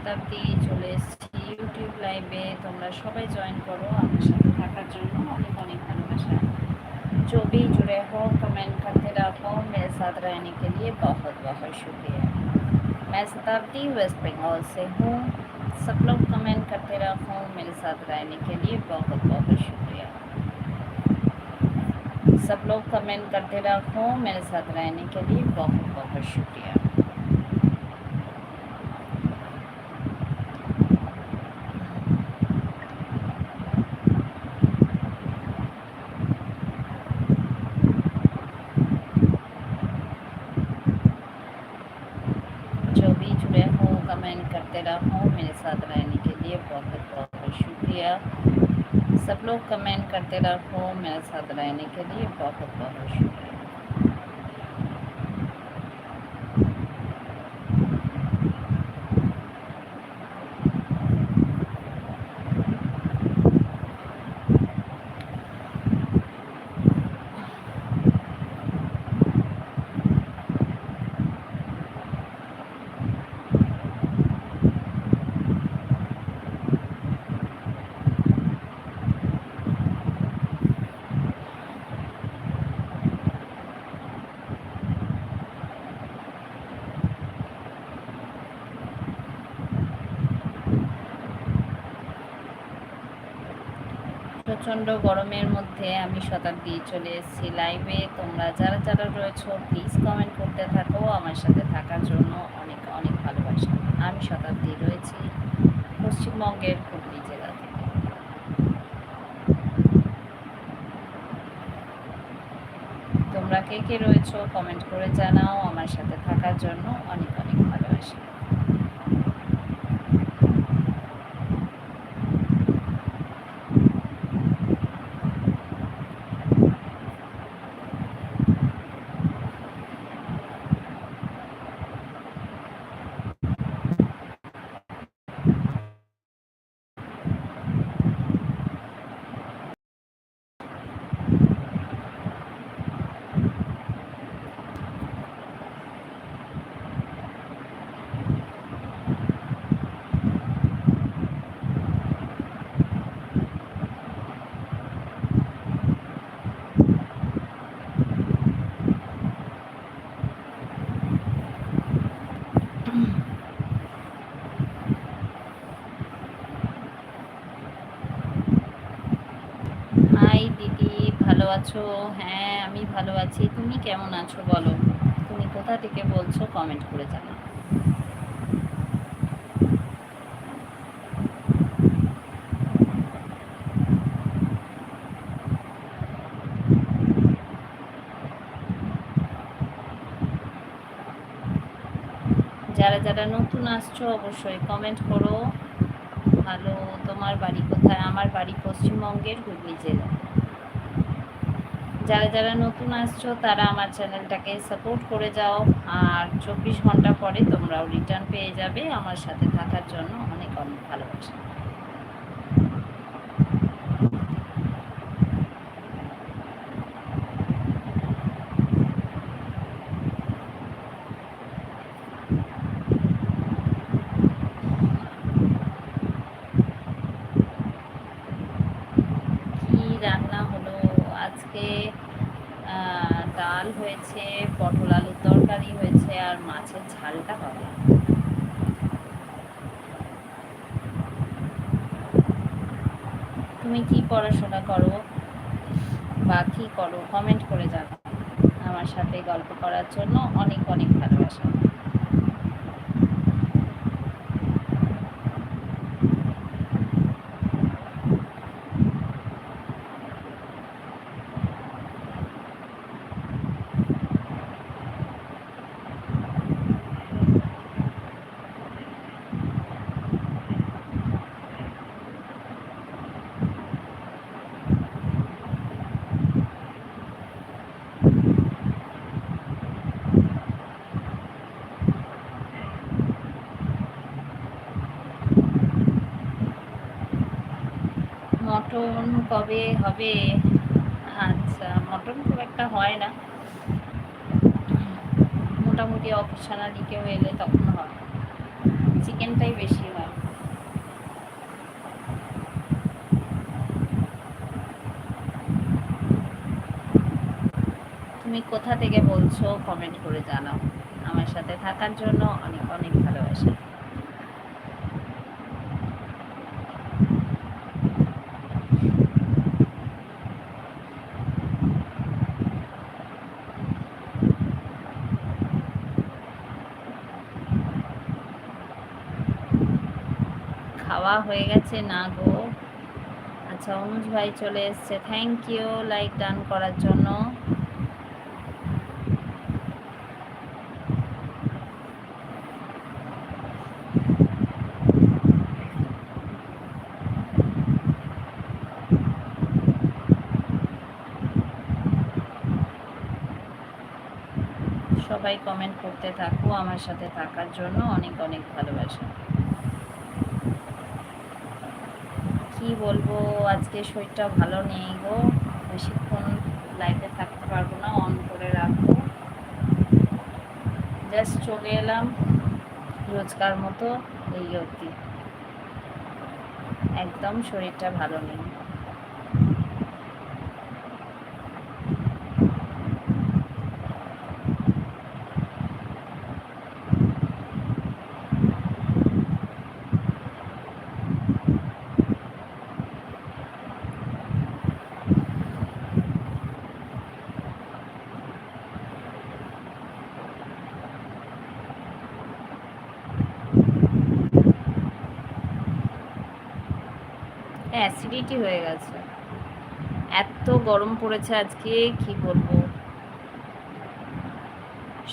শতাব্দী চলে এসেছি ইউটিউব লাইভে তোমরা সবাই জয়েন করো আমার সাথে থাকার জন্য অনেক অনেক ভালোবাসা जो भी जुड़े हो कमेंट करते रहो मेरे साथ रहने के लिए बहुत बहुत शुक्रिया मैं शताब्दी वेस्ट बंगाल से हूँ सब लोग कमेंट करते रहो मेरे साथ रहने के लिए बहुत बहुत शुक्रिया सब लोग कमेंट करते रहो मेरे साथ रहने के लिए बहुत बहुत शुक्रिया शुक्रिया सब लोग कमेंट करते रहो मेरे साथ रहने के लिए बहुत बहुत शुक्रिया। প্রচণ্ড গরমের মধ্যে আমি শতাব্দী চলে এসেছি লাইভে তোমরা যারা যারা রয়েছো প্লিজ কমেন্ট করতে থাকো। আমার সাথে থাকার জন্য অনেক অনেক ভালোবাসা। আমি শতাব্দী রয়েছি পশ্চিমবঙ্গের হুগলি জেলা থেকে। তোমরা কে কে রয়েছো কমেন্ট করে জানাও। আমার সাথে থাকার জন্য অনেক অনেক ভালোবাসা হাই দিদি ভালো আছো? হ্যাঁ আমি ভালো আছি। তুমি কেমন আছো বলো? তুমি কোথা থেকে বলছো? কমেন্ট করে জানাও। যারা যারা নতুন আসছো, অবশ্যই কমেন্ট করো। ভালো, তোমার বাড়ি কোথায়? আমার বাড়ি পশ্চিমবঙ্গের হুগলি জেলা যারা যারা নতুন আসছো, তারা আমার চ্যানেলটাকে সাপোর্ট করে যাও। আর চব্বিশ ঘণ্টা পরে তোমরাও রিটার্ন পেয়ে যাবে আমার সাথে থাকার জন্য অনেক অনেক ভালোবাসা কি রান্না হলো আজকে আহ, ডাল হয়েছে পটল আলুর তরকারি হয়েছে আর মাছের ঝালটা হবে তুমি কি পড়াশোনা করো বা কি করো কমেন্ট করে জানাও। আমার সাথে গল্প করার জন্য অনেক অনেক ভালোবাসা মটন কবে হবে? আচ্ছা মটন খুব একটা হয় না। মোটামুটি অপশনালি কেউ এলে তখন হয়। চিকেনটাই বেশি হয়। তুমি কোথা থেকে বলছো? কমেন্ট করে জানাও। আমার সাথে থাকার জন্য অনেক অনেক ভালোবাসা। খাওয়া হয়ে গেছে, না গো। আচ্ছা অনুজ ভাই চলে এসছে। থ্যাংক ইউ লাইক ডান করার জন্য। সবাই কমেন্ট করতে থাকো, আমার সাথে থাকার জন্য অনেক অনেক ভালোবাসা। কি বলব, আজকে শরীরটা ভালো নেই গো। বেশিক্ষণ লাইফে থাকতে পারব না অন করে রাখব। জাস্ট চলে এলাম রোজকার মতো, এই অবধি। একদম শরীরটা ভালো নেই। অ্যাসিডিটি হয়ে গেছে। এত গরম পড়েছে আজকে, কি বলব?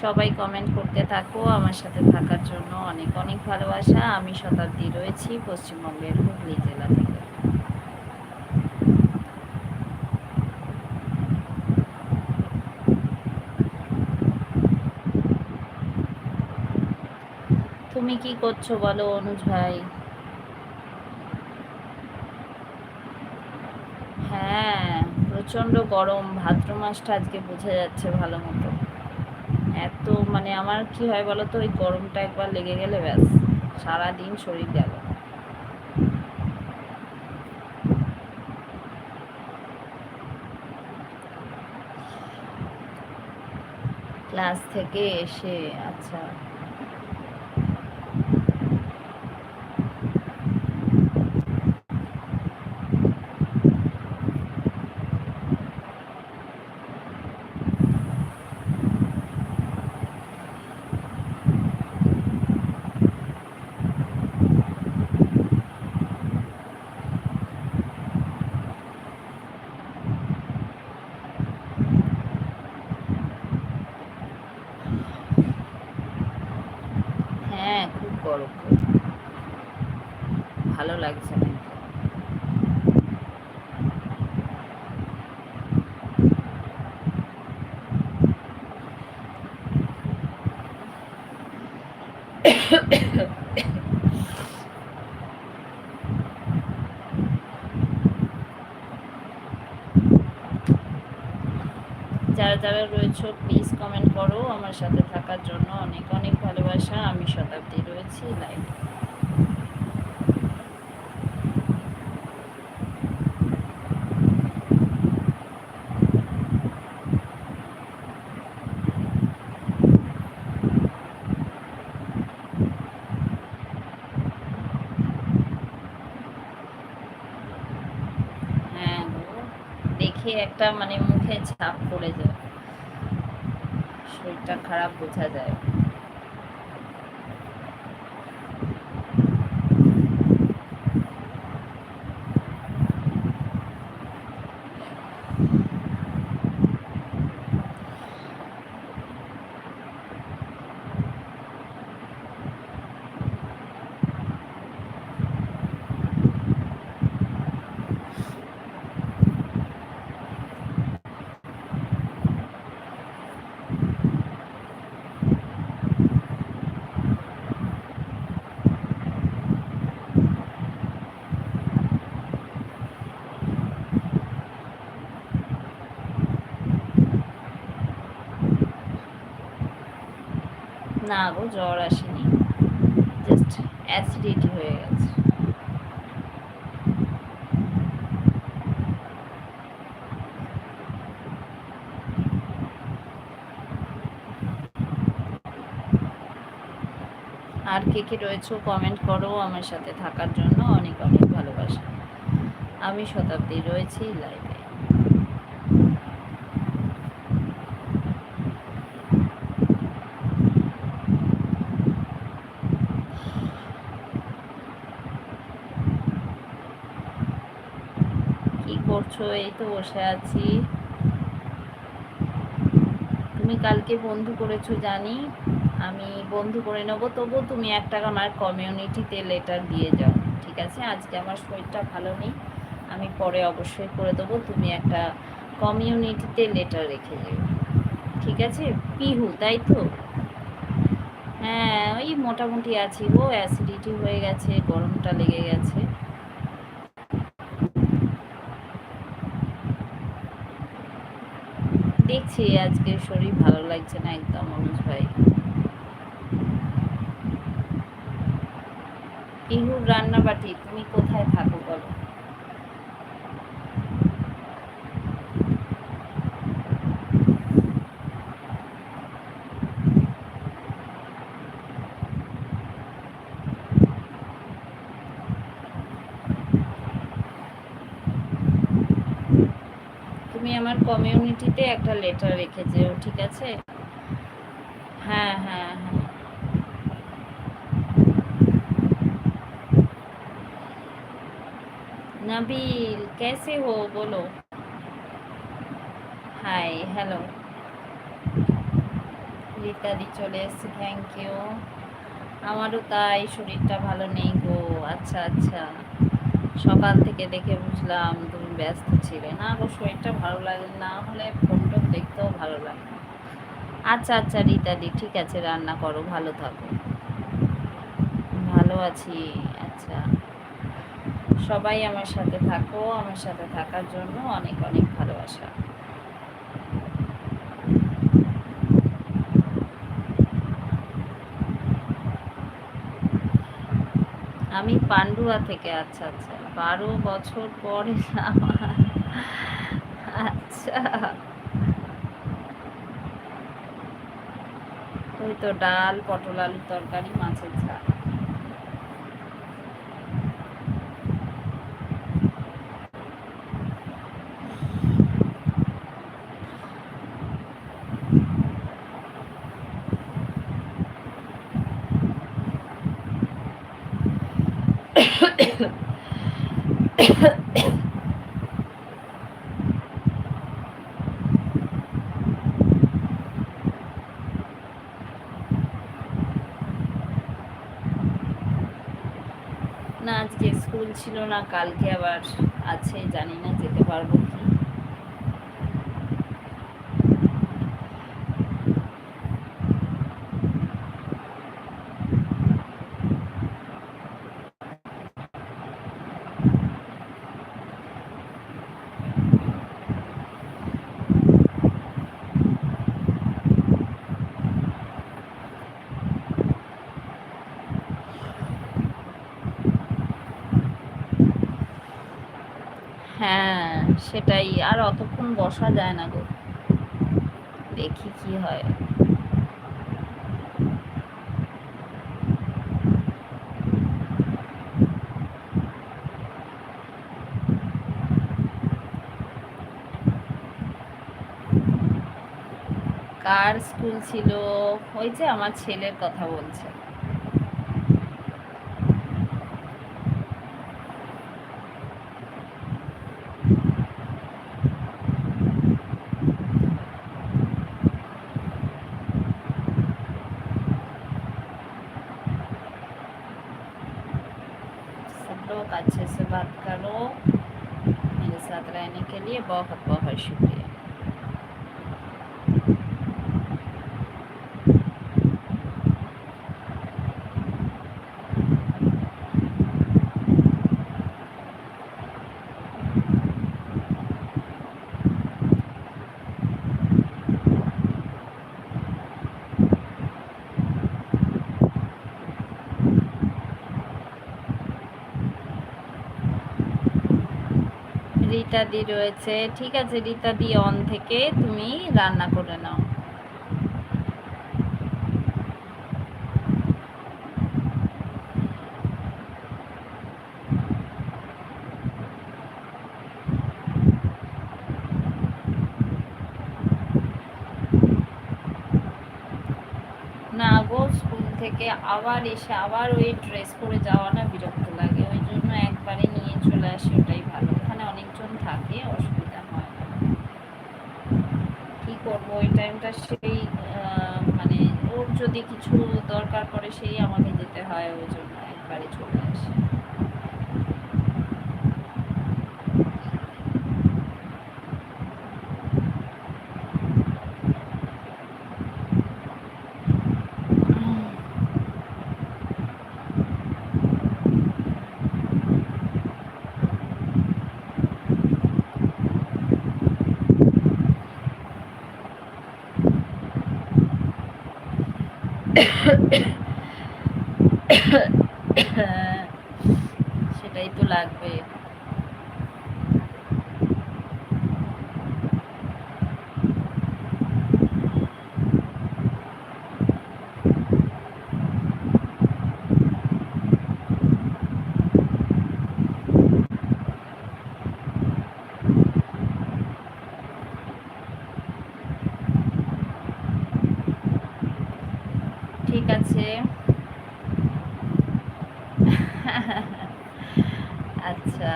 সবাই কমেন্ট করতে থাকো, আমার সাথে থাকার জন্য অনেক অনেক ভালোবাসা। আমি শতাব্দী রয়েছি পশ্চিমবঙ্গের হুগলি জেলা থেকে। তুমি কি করছ বলো, অনুজ ভাই হ্যাঁ প্রচণ্ড গরম, ভাদ্র মাসটা আজকে বোঝা যাচ্ছে ভালো মতো। এত মানে আমার কি হয় বলো তো ওই গরমটা একবার লেগে গেলে ব্যাস, সারাদিন শরীর গেল। ক্লাস থেকে এসে আচ্ছা হ্যাঁ খুব গরম ভালো লাগছে না। যারা যারা রয়েছে প্লিজ কমেন্ট করো। আমার সাথে থাকার জন্য অনেক অনেক ভালোবাসা। আমি শতাব্দী রয়েছি লাইভ হ্যাঁ গো, দেখে একটা মানে মুখে ছাপ পড়ে যায়। শরীরটা খারাপ বোঝা যায়। না গো, জ্বর আসেনি। জাস্ট অ্যাসিডিটি হয়ে গেছে। আর কে কে রয়েছে কমেন্ট করো আমার সাথে থাকার জন্য। অনেক অনেক ভালোবাসা। আমি শতাব্দী রয়েছি লাইভে কি করছ এই তো বসে আছি। তুমি কালকে বন্ধু করেছ জানি। আমি বন্ধু করে নেব তবু তুমি একটা আমার কমিউনিটিতে লেটার দিয়ে যাও, ঠিক আছে? আজকে আমার শরীরটা ভালো নেই, আমি পরে অবশ্যই করে দেবো, তুমি একটা কমিউনিটিতে লেটার রেখে যাও, ঠিক আছে? পিহু, তাই তো? হ্যাঁ ওই মোটামুটি আছি গো অ্যাসিডিটি হয়ে গেছে, গরমটা লেগে গেছে। দেখছি আজকে শরীর ভালো লাগছে না একদম অনুজ ভাই। ইহুর রান্নাবাটি তুমি কোথায় থাকো বলো তুমি আমার কমিউনিটিতে একটা লেটার রেখে যেও ঠিক আছে হ্যাঁ হ্যাঁ হ্যাঁ নবিল कैसे हो बोलो হাই হ্যালো রীতাদি চলে এসছে থ্যাংক ইউ আমারও তাই শরীরটা ভালো নেই গো আচ্ছা আচ্ছা সকাল থেকে দেখে বুঝলাম তুমি ব্যস্ত ছিলে। না গো, শরীরটা ভালো লাগে না হলে ফোন টোন দেখতেও ভালো লাগে আচ্ছা আচ্ছা রীতাদি ঠিক আছে, রান্না করো, ভালো থাকো। ভালো আছি আচ্ছা। সবাই আমার সাথে থাকো, আমার সাথে থাকার জন্য অনেক অনেক ভালোবাসা। আমি পান্ডুয়া থেকে আচ্ছা আচ্ছা। বারো বছর পরে আচ্ছা। ওই তো ডাল পটল আলুর তরকারি মাছের ঝাল। না আজকে স্কুল ছিল না কালকে আবার আছে জানি না যেতে পারব কি হ্যাঁ সেটাই, আর অতক্ষণ বসা যায় না গো। দেখি কি হয়। কার স্কুল ছিল? ওই যে আমার ছেলের কথা বলছে। রীতা দি রয়েছে। ঠিক আছে, রীতা দি অন থেকে তুমি রান্না করে নাও। না গো, স্কুল থেকে আবার এসে আবার ওই ড্রেস পরে যাওয়া না বিরক্ত লাগে। ওই জন্য একবারে নিয়ে চলে আসি। থাকে অসুবিধা হয় কি করব? ওই টাইমটা সেই মানে ওর যদি কিছু দরকার পড়ে, সেই আমাকে যেতে হয়, ওই জন্য একবারে চলে আসে। সেটাই তো লাগবে ঠিক আছে আচ্ছা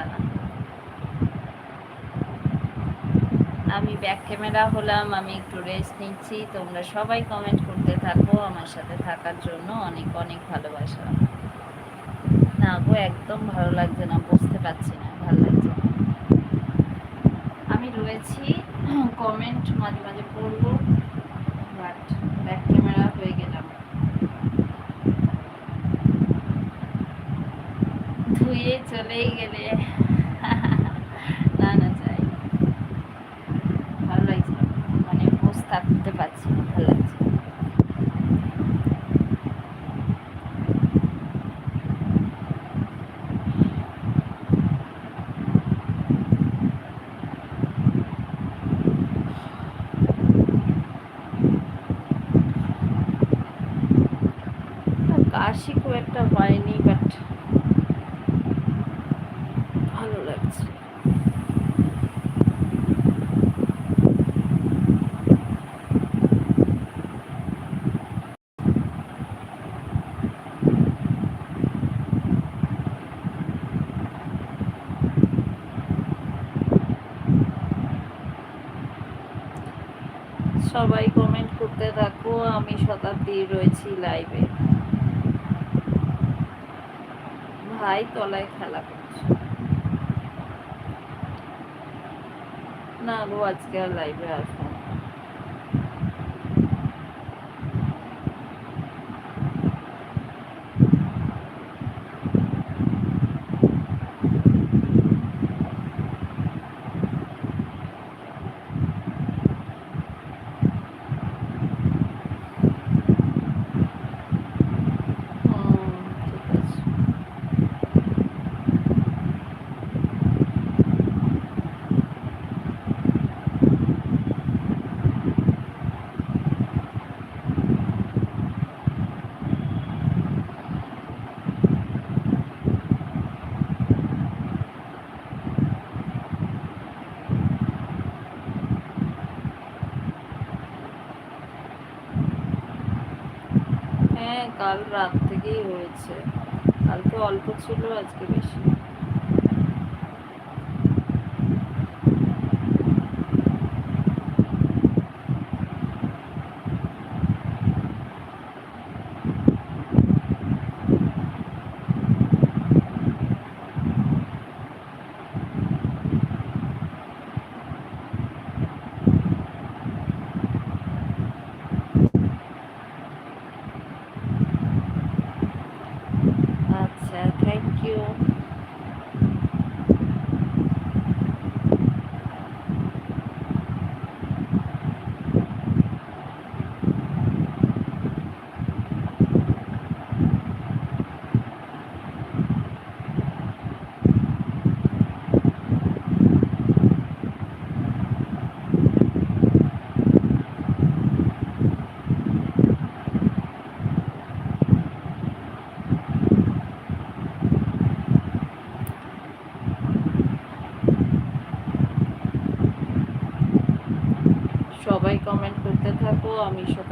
ক্যামেরা হলাম, আমি একটু রেস্ট নিচ্ছি। তোমরা সবাই কমেন্ট করতে থাকো। আমার সাথে থাকার জন্য অনেক অনেক ভালোবাসা। না গো, একদম ভালো লাগছে না, বুঝতে পারছি না, ভালো লাগছে না। আমি রয়েছি কমেন্ট মাঝে মাঝে পড়ব বাট ব্যাক ক্যামেরা হয়ে গেলাম। ধুয়ে চলেই গেলে না না চাই ভালো লাগছে না। মানে বসে থাকতে পারছি না ভালো লাগছে না। কাশি খুব একটা হয়নি বাট ভালো লাগছে। সবাই কমেন্ট করতে থাকো, আমি শতাব্দী রয়েছি লাইভে ভাই তলায় খেলা করছে। না গো আজকে আর লাইভে আসব না। হুম, ঠিক আছে হ্যাঁ কাল রাত থেকেই হয়েছে কালকে অল্প ছিল আজকে বেশি আচ্ছা থ্যাংক ইউ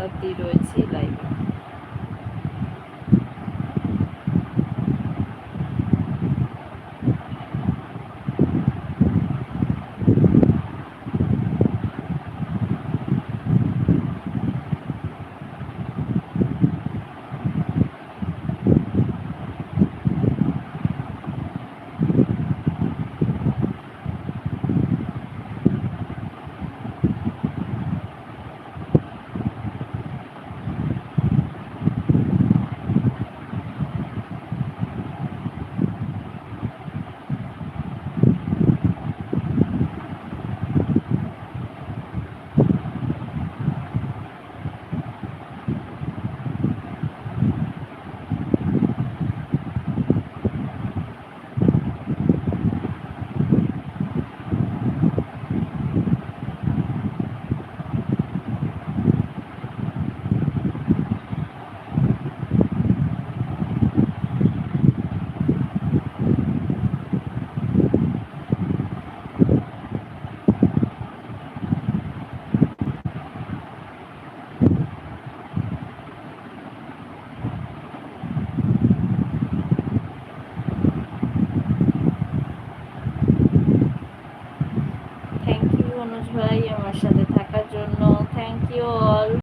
শতাব্দী রয়েছি।